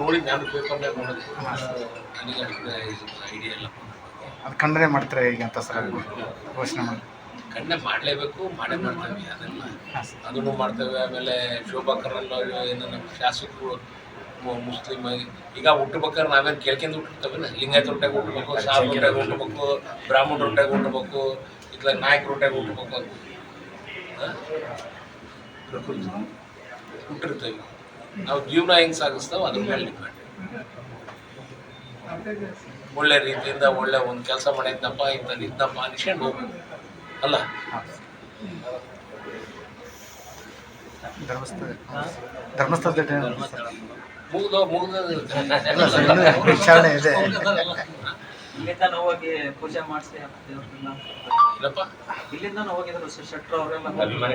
ನೋಡಿ ನಾನು ಪೇಪರ್ನಾಗ ನೋಡಿದೆ ನನಗೆ ಅಷ್ಟು ಐಡಿಯಾ ಇಲ್ಲ ಅದು ಖಂಡನೆ ಮಾಡ್ತಾರೆ ಈಗ ಅಂತ ಸರ್ ಘೋಷಣೆ ಮಾಡಿ. ಖಂಡನೆ ಮಾಡಲೇಬೇಕು ಮಾಡೇ ಮಾಡ್ತೇವೆ ಅದೆಲ್ಲ. ಅದನ್ನು ಮಾಡ್ತೇವೆ ಆಮೇಲೆ ಶೋಭಾ ಏನು ನಮ್ಮ ಶಾಸಕರು ಮುಸ್ಲಿಮ್ ಈಗ ಹುಟ್ಟಬೇಕಾದ್ರೆ ನಾವೇನು ಕೇಳ್ಕೊಂಡು ಹುಟ್ಟಿರ್ತೇವೆ ಲಿಂಗಾಯತ ಹೊಟ್ಟೆಗೆ ಹುಟ್ಟಬೇಕು ಸಾರ್ ಹೊಟ್ಟೆಗೆ ಹುಟ್ಟಬೇಕು ಬ್ರಾಹ್ಮಣ ಹೊಟ್ಟೆಗೆ ಹುಟ್ಟಬೇಕು ಇಲ್ಲ ನಾಯಕ ಹೊಟ್ಟೆಗೆ ಹುಟ್ಟಬೇಕು ಅಂತ. ಹುಟ್ಟಿರ್ತೇವೆ. ನಾವು ಜೀವನ ಹೆಂಗೆ ಸಾಗಿಸ್ತಾವ ಅದ್ರ ಮೇಲೆ ಡಿಪೆಂಡ್ ಒಳ್ಳೆ ರೀತಿಯಿಂದ ಒಳ್ಳೆ ಒಂದು ಕೆಲಸ ಮಾಡಿದ್ನಪ್ಪ ಇಂಥದ್ದು ಇದ್ನಪ್ಪ ಅನ್ಕೊಂಡು ಹೋಗ್ಬೇಕು. ಅಲ್ಲ? ಧರ್ಮಸ್ಥಳ ಮುಗ್ದೋ ಮುಗ್ದೋ ವಿಚಾರಣೆ ಇದೆ. ಇಲ್ಲಿಂದ ಹೋಗಿ ಪೂಜೆ ಮಾಡಿಸಿ ದೇವ್ರನ್ನ. ಇಲ್ಲಪ್ಪ. ಇಲ್ಲಿಂದ ಹೋಗಿದ್ರು ಶೆಟ್ರು ಅವರೆಲ್ಲ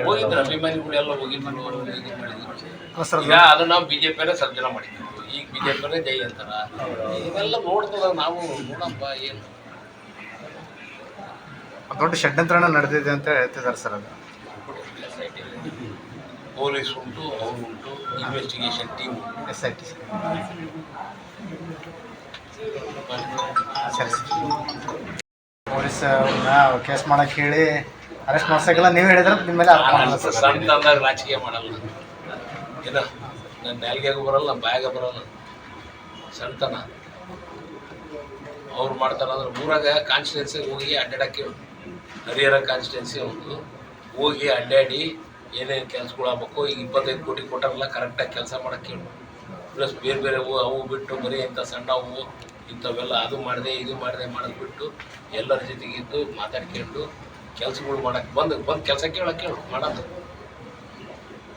ಹೋಗಿದ್ರು. ಅಭಿಮಾನಿಗಳು ಎಲ್ಲ ಹೋಗಿದ್ರು ಸರ್ ಈಗ ಅದು ನಾವು ಬಿಜೆಪಿ ಸರ್ಜನ ಮಾಡಿದ್ವಿ ಈಗ ಬಿಜೆಪಿಯಲ್ಲೇ ಜೈ ಅಂತಾರ. ಇವೆಲ್ಲ ನೋಡ್ತದ ನಾವು ನೋಡಪ್ಪ ಏನು? ಅದು ದೊಡ್ಡ ಷಡ್ಯಂತ್ರಣ ನಡೆದಿದೆ ಅಂತ ಹೇಳ್ತಿದ್ದಾರೆ ಸರ್ ಅದು. ಪೊಲೀಸ್ ಉಂಟು ಅವ್ರು ಉಂಟು investigation team S I T ಸರಿ ಸರ್ ಪೊಲೀಸ್ ಅವ್ರನ್ನ ಕೇಸ್ ಮಾಡಕ್ಕೆ ಹೇಳಿ ಅರೆಸ್ಟ್ ಮಾಡ್ಸಕ್ಕೆಲ್ಲ ನೀವು ಹೇಳಿದ್ರೆ ನಿಮ್ಮ ಮೇಲೆ ಮಾಡಲ್ಲ ಸರ್. ಸಣ್ಣ ಅಂದಾಗ ರಾಜಕೀಯ ಮಾಡಲ್ಲ. ಏನ? ನನ್ನ ನಾಲ್ಗೆಗೂ ಬರಲ್ಲ ನಮ್ಮ ಬಾಯಾಗ ಬರಲ್ಲ. ಸಣ್ಣತನ ಅವ್ರು ಮಾಡ್ತಾರಂದ್ರೆ ಊರಾಗ ಕಾನ್ಸ್ಟಿಟ್ಯೂನ್ಸಿಗೆ ಹೋಗಿ ಅಡ್ಡಾಡಕ್ಕೆ ಹರಿಹರ ಕಾನ್ಸ್ಟಿಟ್ಯೂನ್ಸಿ ಒಂದು ಹೋಗಿ ಅಡ್ಡಾಡಿ ಏನೇನು ಕೆಲ್ಸಗಳು ಆಗ್ಬೇಕು ಈಗ ಇಪ್ಪತ್ತೈದು ಕೋಟಿ ಕೊಟ್ಟಾರಲ್ಲ ಕರೆಕ್ಟಾಗಿ ಕೆಲಸ ಮಾಡಕ್ಕೆ ಹೇಳು. ಪ್ಲಸ್ ಬೇರೆ ಬೇರೆ ಹೂವು ಅವು ಬಿಟ್ಟು ಬರೀ ಇಂಥ ಸಣ್ಣ ಹೂವು ಇಂಥವೆಲ್ಲ ಅದು ಮಾಡಿದೆ ಇದು ಮಾಡಿದೆ ಮಾಡೋದು ಬಿಟ್ಟು ಎಲ್ಲರ ಜೊತೆಗಿದ್ದು ಮಾತಾಡ್ಕೊಂಡು ಕೆಲ್ಸಗಳು ಮಾಡಕ್ಕೆ ಬಂದು ಬಂದು ಕೆಲಸ ಕೇಳೋಕೆ ಕೇಳು ಮಾಡೋದು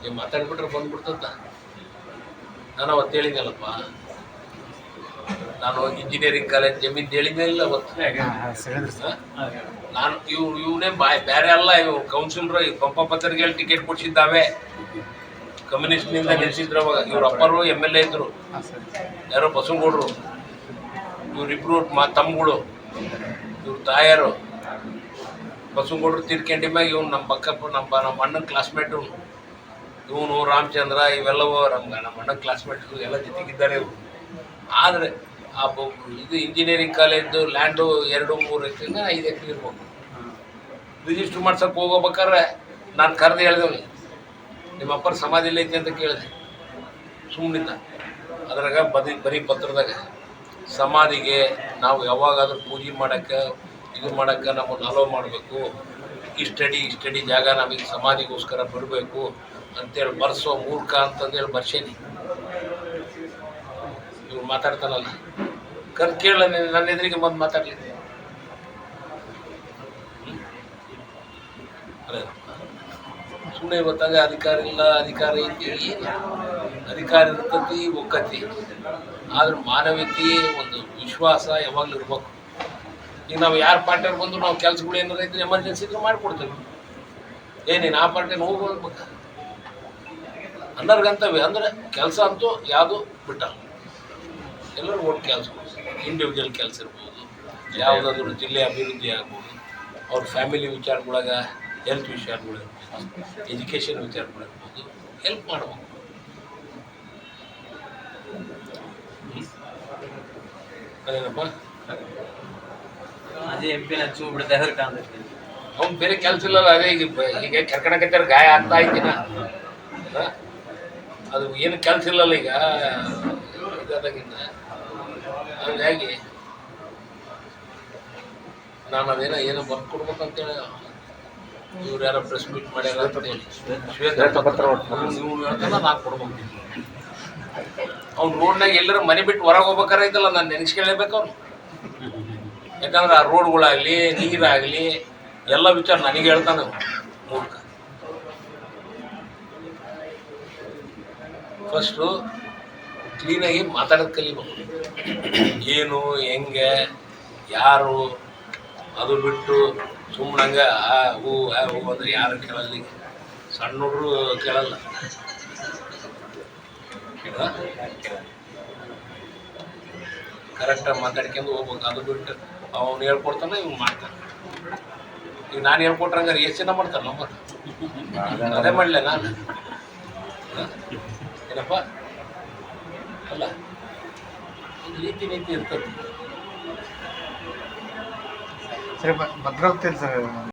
ನೀವು ಮಾತಾಡ್ಬಿಟ್ರೆ ಬಂದ್ಬಿಡ್ತದ. ನಾನು ಅವತ್ತು ಹೇಳಿದ್ದೆಲ್ಲಪ್ಪ ನಾನು ಇಂಜಿನಿಯರಿಂಗ್ ಕಾಲೇಜ್ ಜಮೀನು ಹೇಳಿದ್ನೇ ಇಲ್ಲ ಅವತ್ತು? ನಾನು ಇವ್ ಇವನೇ ಬಾಯ್ ಬೇರೆ ಅಲ್ಲ ಇವ್ ಕೌನ್ಸಿಲರ್ ಪಂಪ ಪತ್ರಿಕೆಯಲ್ಲಿ ಟಿಕೆಟ್ ಕೊಡ್ಸಿದ್ದಾವೆ. ಕಮ್ಯುನಿಸ್ಟ್ನಿಂದ ಗೆಲ್ಸಿದ್ರು ಅವಾಗ. ಇವ್ರ ಅಪ್ಪರು ಎಂ ಎಲ್ ಎ ಇದ್ರು. ಯಾರೋ ಬಸವಗೌಡರು ಇವ್ರಿಬ್ರು ಮಾ ತಮ್ಮಗಳು ಇವ್ರ ತಾಯರು. ಬಸವಗೌಡರು ತೀರ್ಕೊಂಡಿ ಮ್ಯಾಗ ಇವ್ನು ನಮ್ಮ ಪಕ್ಕಪ್ಪ ನಮ್ಮ ನಮ್ಮ ಅಣ್ಣನ ಕ್ಲಾಸ್ಮೇಟು ಇವನು. ರಾಮಚಂದ್ರ ಇವೆಲ್ಲವೂ ನಮ್ಮ ನಮ್ಮ ಅಣ್ಣನ ಕ್ಲಾಸ್ಮೇಟ್ಗಳು ಎಲ್ಲ ಜೊತೆಗಿದ್ದಾರೆ ಇವರು. ಆದರೆ ಆ ಬ- ಇದು ಇಂಜಿನಿಯರಿಂಗ್ ಕಾಲೇಜು ಲ್ಯಾಂಡು ಎರಡು ಮೂರು ಎಕರೆಯಿಂದ ಐದು ಎಕರೆ ಇರ್ಬೇಕು. ರಿಜಿಸ್ಟ್ರ್ ಮಾಡ್ಸೋಕೆ ಹೋಗೋಬೇಕಾದ್ರೆ ನಾನು ಕರೆದು ಹೇಳಿದೆವು ನಿಮ್ಮ ಅಪ್ಪರ ಸಮಾಧಿ ಐತಿ ಅಂತ ಕೇಳಿದೆ. ಸುಮ್ಮನಿದ್ದ ಅದ್ರಾಗ ಬದಿ ಬರೀ ಪತ್ರದಾಗ, ಸಮಾಧಿಗೆ ನಾವು ಯಾವಾಗಾದ್ರೂ ಪೂಜೆ ಮಾಡೋಕ್ಕೆ, ಇದು ಮಾಡೋಕ್ಕೆ ನಮ್ಮನ್ನು ಅಲೋ ಮಾಡಬೇಕು. ಇಷ್ಟಡಿ ಇಷ್ಟಡಿ ಜಾಗ ನಮಗೆ ಸಮಾಧಿಗೋಸ್ಕರ ಬರಬೇಕು ಅಂತೇಳಿ ಬರ್ಸೋ ಮೂರ್ಖ ಅಂತಂದೇಳಿ ಬರ್ಸೇನಿ. ಇವ್ರು ಮಾತಾಡ್ತಾನಲ್ಲ. ಕರ್ ಕೇಳ ನನ್ನ ಎದುರಿಗೆ ಬಂದು ಮಾತಾಡಲಿ. ಸುಮ್ಮನೆ ಗೊತ್ತಾಗ ಅಧಿಕಾರ ಇಲ್ಲ, ಅಧಿಕಾರ ಐತಿ ಏನು ಅಧಿಕಾರ ಇರ್ತತಿ, ಒಕ್ಕತಿ. ಆದ್ರೆ ಮಾನವೀಯತೆ ಒಂದು ವಿಶ್ವಾಸ ಯಾವಾಗಲೂ ಇರ್ಬೇಕು. ಈಗ ನಾವು ಯಾರ ಪಾರ್ಟಿಯವ್ರು ಬಂದು ನಾವು ಕೆಲ್ಸಗಳು ಏನಾರ ಇದ್ರೆ ಎಮರ್ಜೆನ್ಸಿ ಇದ್ರೆ ಮಾಡಿಕೊಡ್ತೇವೆ. ಏನೇನು ಆ ಪಾರ್ಟಿನ ಹೋಗ್ಬೇಕು? ಅನ್ನರ್ಗಂತವೆ ಅಂದ್ರೆ ಕೆಲಸ ಅಂತೂ ಯಾವುದು ಬಿಟ್ಟ. ಎಲ್ಲರೂ ಒಟ್ಟು ಕೆಲಸ ಇಂಡಿವಿಜುವಲ್ ಕೆಲಸ ಇರ್ಬೋದು, ಯಾವುದಾದ್ರೂ ಜಿಲ್ಲೆ ಅಭಿವೃದ್ಧಿ ಆಗ್ಬೋದು. ಅವ್ರ ಫ್ಯಾಮಿಲಿ ವಿಚಾರಗಳಾಗ ಹೆಲ್ತ್ ವಿಚಾರಗಳು ಇರ್ಬೋದು. ಎಜುಕೇಷನ್ ವಿಚಾರ ಮಾಡಬಹುದು ಹೆಲ್ಪ್ ಮಾಡಬೇಕು ಅದೇನಪ್ಪ ಅದೇ ಎಂ ಪಿ ಹಚ್ಚು ಅವ್ನು ಬೇರೆ ಕೆಲಸ ಇಲ್ಲ ಅದೇ ಈಗ ಈಗ ಕರ್ಕಣಕತ್ತಾರ ಗಾಯ ಆಗ್ತಾ ಇದ್ದೀನ. ಅದು ಏನು ಕೆಲಸ ಇಲ್ಲಲ್ಲ ಈಗ. ಇದಾದಾಗಿಂದ. ಹಾಗಾಗಿ ನಾನು ಅದೇನೋ ಏನೋ ಕೊಡ್ಬೇಕಂತೇಳಿ ಇವ್ರು ಯಾರೋ ಪ್ರೆಸ್ ಮೀಟ್ ಮಾಡ್ಯಾರ ಶ್ವೇತಪತ್ರ ನೀವು ಹೇಳ್ತಾನ ಕೊಡ್ಬೇಕು ಅವ್ನು ರೋಡ್ನಾಗ ಎಲ್ಲರೂ ಮನೆ ಬಿಟ್ಟು ಹೊರಗೆ ಹೋಗ್ಬೇಕಾರ ಐತಲ್ಲ ನಾನು ನೆನೆಸ್ಕೊಳ್ಳೇಬೇಕು ಅವ್ನು ಯಾಕಂದ್ರೆ ಆ ರೋಡ್ಗಳಾಗಲಿ ನೀರಾಗಲಿ ಎಲ್ಲ ವಿಚಾರ ನನಗೆ ಹೇಳ್ತಾನೆ ಮೂರ್ಖ. ಫಸ್ಟು ಕ್ಲೀನಾಗಿ ಮಾತಾಡೋದು ಕಲಿಬೇಕು. ಏನು ಹೆಂಗೆ ಯಾರು ಅದು ಬಿಟ್ಟು ಸುಮ್ಮನಂಗೆ ಆ ಹೂ ಆ ಹೂ ಅಂದ್ರೆ ಯಾರು ಕೇಳಲ್ಲಿ? ಸಣ್ಣ ಹುಡುಗರು ಕೇಳಲ್ಲ? ಕರೆಕ್ಟಾಗಿ ಮಾತಾಡ್ಕೊಂಡು ಹೋಗ್ಬೇಕು. ಅದು ಬಿಟ್ಟು ಅವ್ನು ಹೇಳ್ಕೊಡ್ತಾನೆ, ಇವ್ನು ಮಾಡ್ತಾನೆ. ಈಗ ನಾನು ಹೇಳ್ಕೊಟ್ರಂಗಾರೆ ಎಷ್ಟು ಜನ ಮಾಡ್ತಾರೆ ನಂಬರ್ ಅದೇ ಮಾಡಲೇ ನಾನು? ಏನಪ್ಪ? ಅಲ್ಲ ರೀತಿ ನೀತಿ ಇರ್ತದೆ. ಸರಿ ಭದ್ರಾವತಿ ಸರ್